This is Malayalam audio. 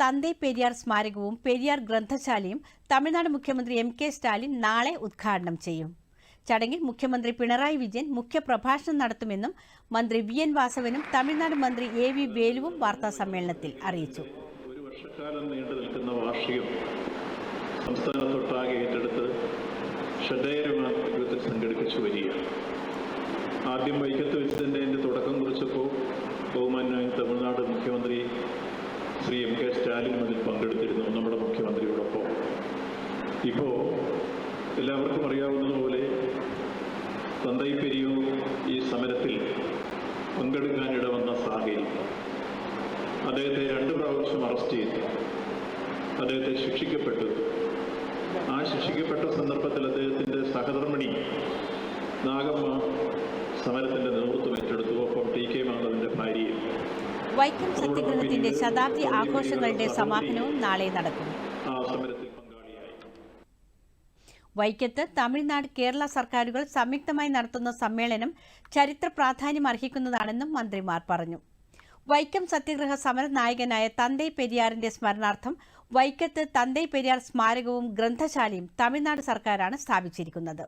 തന്തൈ പെരിയാർ സ്മാരകവും പെരിയാർ ഗ്രന്ഥശാലയും തമിഴ്നാട് മുഖ്യമന്ത്രി എം കെ സ്റ്റാലിൻ നാളെ ഉദ്ഘാടനം ചെയ്യും. ചടങ്ങിൽ മുഖ്യമന്ത്രി പിണറായി വിജയൻ മുഖ്യപ്രഭാഷണം നടത്തുമെന്നും മന്ത്രി വി എൻ വാസവനും തമിഴ്നാട് മന്ത്രി എ വി വേലുവും വാർത്താ സമ്മേളനത്തിൽ അറിയിച്ചു. ഒരു വർഷക്കാലം നീണ്ടു വാർഷികം സംസ്ഥാനത്തൊട്ടാകെ ഏറ്റെടുത്ത് ശ്രദ്ധേയമായ വരികയാണ്. ആദ്യം വൈക്കത്ത് വെച്ച് തുടക്കം കുറിച്ചപ്പോൾ ബഹുമാന്യ തമിഴ്നാട് മുഖ്യമന്ത്രി ശ്രീ എം കെ സ്റ്റാലിനും അതിൽ പങ്കെടുത്തിരുന്നു നമ്മുടെ മുഖ്യമന്ത്രിയോടൊപ്പം. ഇപ്പോ എല്ലാവർക്കും അറിയാവുന്നതുപോലെ തന്തൈ പെരിയൂർ ഈ സമരത്തിൽ പങ്കെടുക്കാനിട വന്ന സാഹചര്യം അദ്ദേഹത്തെ രണ്ട് പ്രാവശ്യം അറസ്റ്റ് ചെയ്തു. അദ്ദേഹത്തെ ശിക്ഷിക്കപ്പെട്ടു. ആ ശിക്ഷിക്കപ്പെട്ട സന്ദർഭത്തിൽ അദ്ദേഹത്തിന്റെ സഹധർമ്മിണി നാഗമ്മ സമരത്തിന്റെ നേതൃത്വം ഏറ്റെടുത്തു. ഒപ്പം ടി കെ മാധവന്റെ ഭാര്യയും വൈക്കം സത്യഗ്രഹത്തിന്റെ ശതാബ്ദി ആഘോഷങ്ങളുടെ സമാപനവും നാളെ നടക്കും. വൈക്കത്ത് തമിഴ്നാട് കേരള സർക്കാരുകൾ സംയുക്തമായി നടത്തുന്ന സമ്മേളനം ചരിത്ര പ്രാധാന്യം അർഹിക്കുന്നതാണെന്നും മന്ത്രിമാർ പറഞ്ഞു. വൈക്കം സത്യഗ്രഹ സമര നായകനായ തന്തൈ പെരിയാറിന്റെ സ്മരണാർത്ഥം വൈക്കത്ത് തന്തൈ പെരിയാർ സ്മാരകവും ഗ്രന്ഥശാലയും തമിഴ്നാട് സർക്കാരാണ് സ്ഥാപിച്ചിരിക്കുന്നത്.